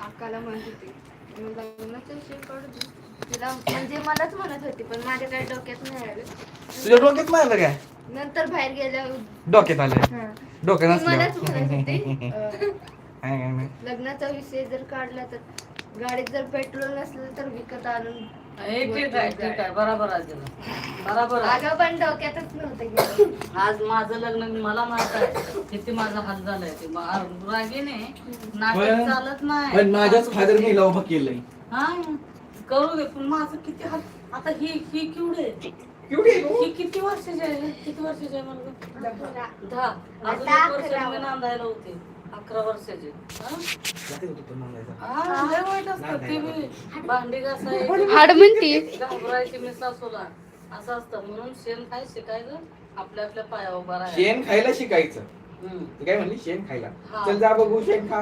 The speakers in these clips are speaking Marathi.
अक्काला म्हणत होती. मग लग्नाचा दे. तिला म्हणजे मलाच म्हणत होती पण माझ्या काही डोक्यात नाही आलं. तुझ्या डोक्यात मारलं काय? नंतर बाहेर गेल्यावर डोक्यात आलं. डोक्यात ती मलाच म्हणत होती अं, लग्नाचा विषय जर काढला तर गाडीत जर पेट्रोल नसलं तर विकत आणून हे ठीक आहे ठीक आहे. बरोबर आहे तुला. बरोबर आहे. अगं पण डोक्यातच नव्हतं गेलं आज माझं लग्न मला माहीत आहे. किती माझा हाल झालाय ते. मा- रागीने नाटक पण- चालत नाही. पण माझ्याच फादर उभा केलंय. हा? करू दे पण माझं किती हाल आता ही ही केवढे आहे? ही किती वर्षाची आहे? किती वर्षाची आहे मला दहा. अजून एक वर्ष. मी नांदायला होते. अकरा वर्षाची. वाईट ते भांडी घासायची. हाड म्हणती. घाबरायची मी सासूला. असं असतं. म्हणून शेण काय शिकायचं. आपल्या आपल्या पायावर उभा राहायचं शेण खायला शिकायचं. हम्म. ती काय म्हणली? शेण खायला. हा. चल जा बघू शेण खा.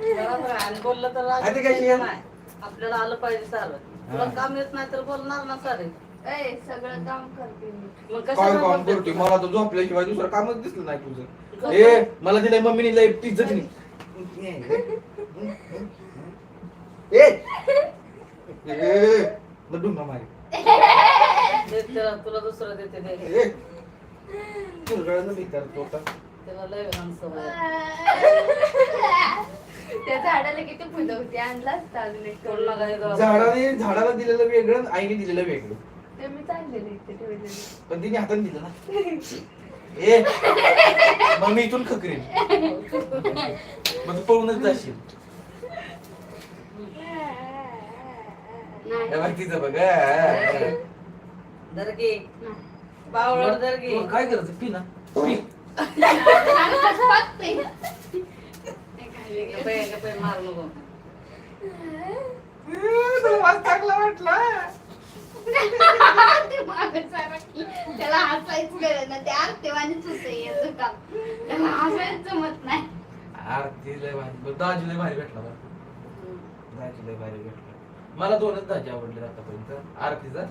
बरोबर आहे. आणि बोललं तर आता काय रागायचं शेण? नाही. आपल्याला आलं पाहिजे सारं. तुला हा. काम येत नाही तर बोलणार ना सारे. ए सगळं काम करते मी. मग काय काम करते? मला तर झोपल्याशिवाय दुसरं कामच दिसलं नाही तुझं. ए मला दिलंय मम्मीने लय पिझ्झा ए ए, मग डुंगा मारे. तुला दुसरं देते दे. ए चुरगळानं विचारतो आता. त्याला लय घाण सवय आहे. त्या झाडाला किती फुलं होती? आणला असता अजून एक कोण नका गाव- झाडाने झाडाला दिलेलं वेगळं आणि आईने दिलेलं वेगळं. ते मी चाललेले इथे ठेवलेले. पण तिने हाताने दिलं ना. ए मग मी इथून खकरीन. मग तू पळूनच जाशील. नाही. हे बघ तिचं बघ. दर्गे बावळट दर्गे तुला काय करायचं? पी ना. पी. गप्पे गप्पे मार नको. तुला चांगला वाटला. त्याला हसायचं गरज नाही. ते आरतेवानीच होतं याचं काम त्याला हसायचं जमत नाही. आरती लय भारी. बरं, दाजी लय भारी भेटला बरं. दाजी लय भारी भेटला. मला दोनच दाजी आवडले आतापर्यंत. आरतीचा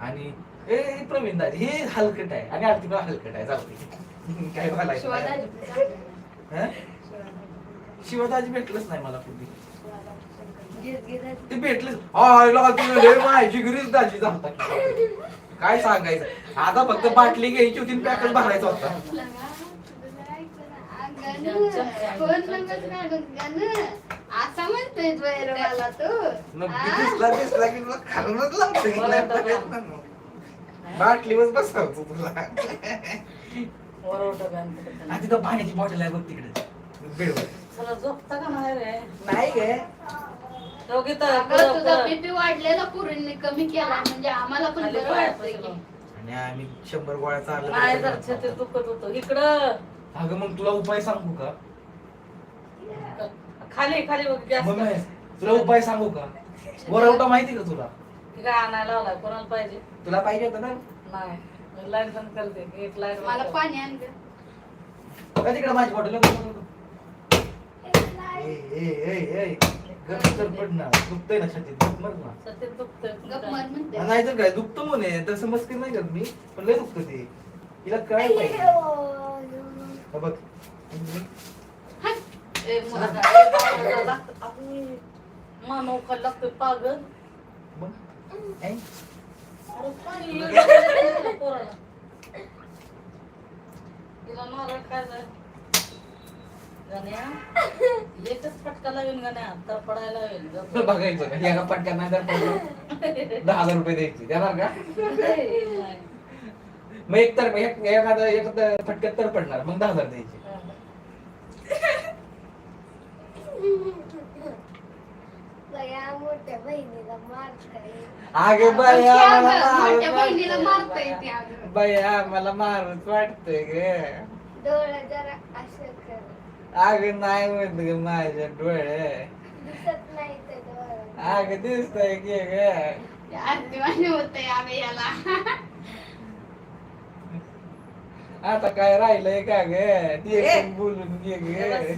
आणि ए ए, प्रवीण दाजी. हे हलकट आहे. आणि आरती पण हलकट आहे. चालते काय बोलायचं? शिवाजी हं? शिवदाजी भेटलंच नाही मला कुठे ते भेटलेच. माहिती गिरीच दाजी जाता. काय सांगायचं? आता फक्त बाटली घ्यायची होती पॅकेट भरायचा होता. असा म्हणतोय मला हा? दिसला दिसला की मग खालूनच लागते बाटलीवर बसवतो तुला. तिथं पाण्याची बॉटल आहे बघ तिकडे. नाही गे. दोघी तर अगं, पुढं- तुझा. बीपी वाढलेला पुरींनी कमी केला म्हणजे आम्हाला पण खाली बरं पाय वाटतंय की. पडलं. आणि आम्ही शंभर गोळ्या नाही जर छातीत चाललं दुखत होतं. इकडं. अगं मग तुला उपाय सांगू का? खाली खाली बघ तुला उपाय सांगू का? वरवटा माहिती का तुला? काय आणायला लावलाय. कोणाला पाहिजे? तुला पाहिजे होतं ना? नाही. लाइट बंद करते. एक लाइट मला पाणी आण गं. का तिकडे माझी बॉटल ए ए ए ए. गप तर दुखतंय ना छातीत. गप मर ना. छातीत दुखतंय. गप मर म्हणते. नाही तर काय? दुखतं म्हणे. तसं मस्ती नाही करत मी पण लय दुखतं ते. तिला काय पाहिजे हा. बघ. ए, मला काय लागतं, लागतं. अरे, मानव खायला लागतोय पागल. बघ. ऐ? अरे, पाणी येतं पोराला. तिला नारळ खायचा गण्या. एकच फटका लावेल गण्या तर पडायला लावेल बघायचं का एका पटक्यात नाही तर पडलं. दहा हजार रुपये द्यायचे. देणार का. मग एक तर एक एखादा एखादा फटक्यात तर पडणार. मग दहा हजार द्यायचे. मार अगे बाया मला. बाया मला मारत वाटतंय ग. डोळा जरा असं अग नाही म्हणत ग माझ्या डोळे. दिसत नाही ते दिसतंय की ग. होतंय याला. आता काय राहिलंय का ग? ते ए. पण बोलून घे ग.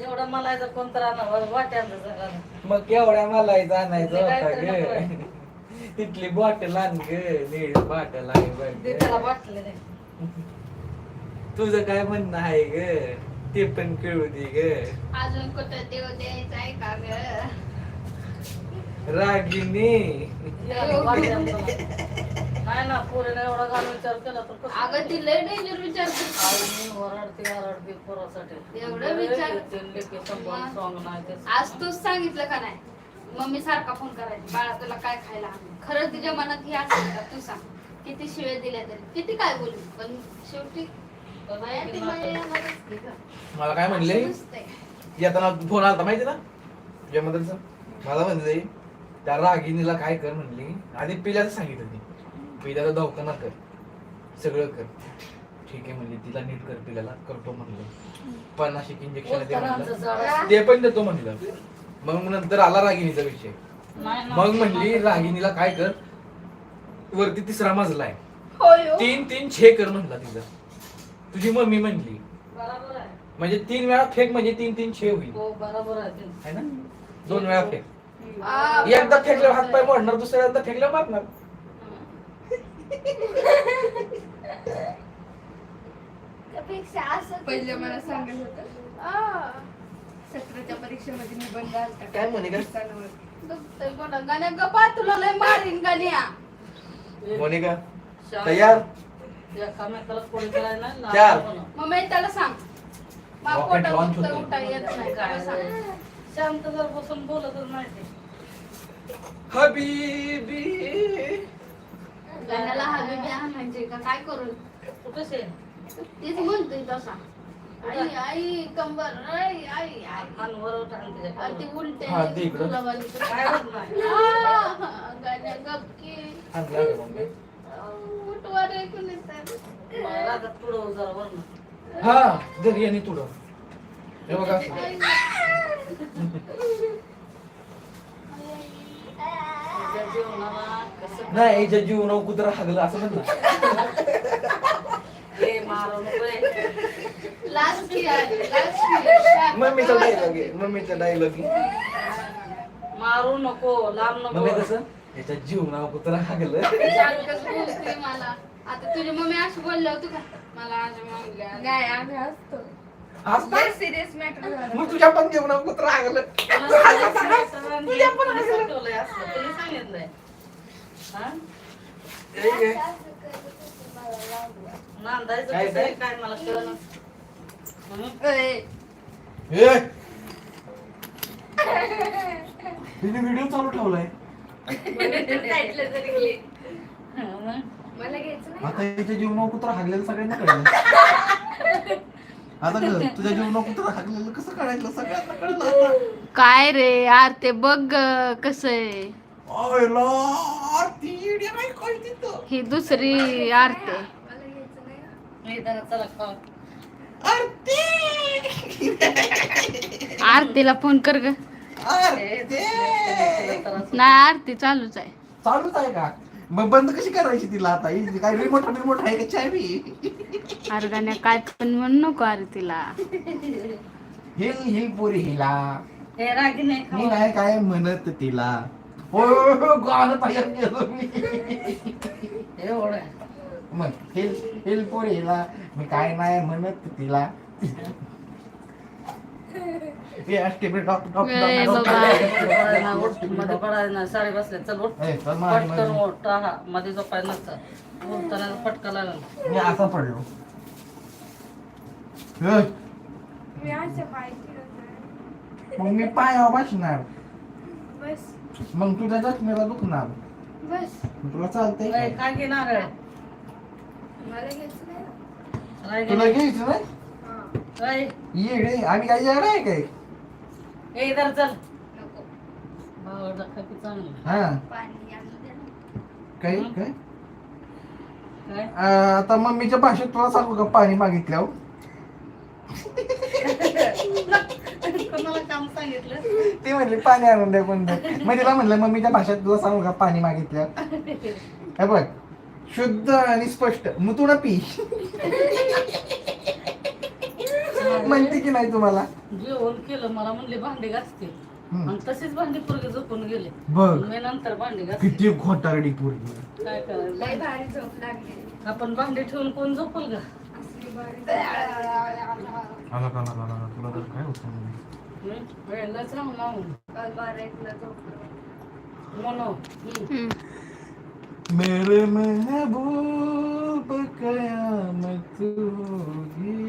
एवढं मला जर कोणतं राहणार वाट्यांचं जरा. मग केवढ्या मला काय होता तर ग? तिथली बॉटल आण ग. निळी बॉटल आहे बघ. ते ग. त्याला वाटलं नाही तुझं काय म्हणणं आहे ग? ते पण कळू दे ग. अजून कुठं देव द्यायचं आहे का ग? रागिनी याला वाटलं आमचं. नाही ना पोरीने एवढा घाल विचार केला तर कसं? अगं ती लय डेंजर विचार करते. आई मी ओरडते ओरडते पोरासाठी एवढं विचार- ते लेकी संभाळून strong नाही ते आज तूच सांगितलं का नाही? मम्मी सारखा फोन करायचा. बाळा तुला काय खायला हवं खरं तुझ्या मनात हे असेल का? तू सांग. किती शिव्या दिल्या तरी. किती काय बोलू? पण शेवटी ती. मला काय म्हणले. येताना फोन आलता माहिती ना? जयमंदिरचा मला म्हणले त्या रागिनीला काय कर म्हणली? आधी पिल्याचं सांगितलं ती. पिल्याला दवाखाना कर. सगळं कर. ठीक आहे म्हणली तिला नीट कर पिल्याला. करतो म्हणलं. पन्नास एक इंजेक्शन म्हणलं. झाड ते पण देतो म्हणलं. मग नंतर आला रागिनीचा विषय. मग म्हणली रागिनीला काय कर? वरती तिसरा मजला आहे. हो. तीन तीन छे कर म्हणला तिचा तुझी मम्मी म्हणली. बरोबर आहे. म्हणजे तीन वेळा फेक म्हणजे तीन तीन छे होईल. हो बरोबर आहे. ते. है ना? दोन वेळा फेक. आ, एकदा फेकल्यावर हात पाय मोडणार दुसऱ्यांदा फेकल्यावर मारणार. त्यापेक्षा असं पहिले मला सांगत होतं. आ, सत्राच्या परीक्षेमध्ये निबंध आलता काय म्हणे का? दुखतंय गाण्या गप्पा तुला लय मारीन गाण्या. मोनिका शांत- तयार? चार. मग मी त्याला सांग मला Rocket पोटात launch दुखतं, होतं. उठायला येत नाही त्याला सांग. शांत जर बसून बोलतच नाही ते. हबीबी गाण्याला हवी बी आणायचे का काय करू कुठं शे? तेच म्हणतोय तसा आई आई कंबर आई आई आई हात वर उठा आणि ती. उलटे हा, ते इकडं. तुला बांधली. काय होत नाही. आ, गाण्या गपकी आणला का मम्मी? पुढं जरा. हा घरी आणि तुडं हे बघा. तुझ्या कसं नाही याच्या जीवनावर कुत्रा हागलं असं म्हण ना हे मारू नको रे. लास्ट आहे. मम्मीचा डायलॉग आहे मम्मीचा डायलॉग मारू नको लांब मम्मी नको कसं याच्या जीवनावर कुत्रा हागलं बोलते मला आता तुझी मम्मी अशी बोलली होती का मला आज मागल्या नाही आम्ही असतो असं सिरियस मॅटर झालं मग तुझ्या पण कुत्रा हागलं सांगितलंय असं? असं नांदायचं काय मला कळलं ए, हे. तिने व्हिडिओ चालू ठेवलाय. गेली. मला घ्यायचं नाही आता याच्या जीवनावर कुत्रा हागलेलं सगळ्यांना कळलं आता कळ तुझ्या जीवनावर कुत्रा हागलेलं कसं कळायचं सगळ्यांना कळलं आता. काय रे यार ते बघ कस आहे नाही. ही दुसरी आरते मला घ्यायचं नाही मी जरा चला खाऊ. आरती! आरतीला फोन कर ग नाही आरती चालूच आहे. चालूच आहे का? मग बंद कशी करायची तिला आता? ही काय रिमोट रिमोट आहे का चावी? अरे गाण्या काय पण म्हणू नको आरतीला. हिल हिल पोरी हिला. हे रागी नाही मी खाऊ. नाही काय म्हणत तिला. हो हो, गाणं तयार केलं मी. हे एवढं. मग हिल हिल पोरी हिला. मी काय नाही म्हणत तिला. मध्ये पडायला साडी चल उठ पटकन. उठ हा मध्ये झोपायला नसतं उठताना फटका लागला मी असा पडलो. मग मी पायावर बसणार. बस. मग तुझ्या जखमेला दुखणार. बस. तुला चालतंय? काय? घेणार तुला? घ्यायचं नाही? ए, ये रे आम्ही काय आहे काय? ए, इधर चल. नको. भावाला खाकी चांगलं. हा. पाणी आणून दे ना. काय? काय? काय? अं, आता मम्मीच्या भाषेत तुला सांगू का पाणी मागितल्यावर कोणाला काम सांगितलं? ती म्हणली पाणी आणून द्या कोणतं मग तिला म्हणलं मम्मीच्या भाषेत तुला सांगू का पाणी मागितल्यावर हे बघ शुद्ध आणि स्पष्ट. मग तू ना पी. माहिती की नाही तुम्हाला? जेवण केलं मला म्हणले भांडे घासते. तसेच भांडे पोरगे झोपून गेले. बघ. मी नंतर भांडे घासते. किती खोटारडी पोरगी. काय करायचं? आपण भांडे ठेवून कोण झोपल का मेरे महबूब कयामत होगी.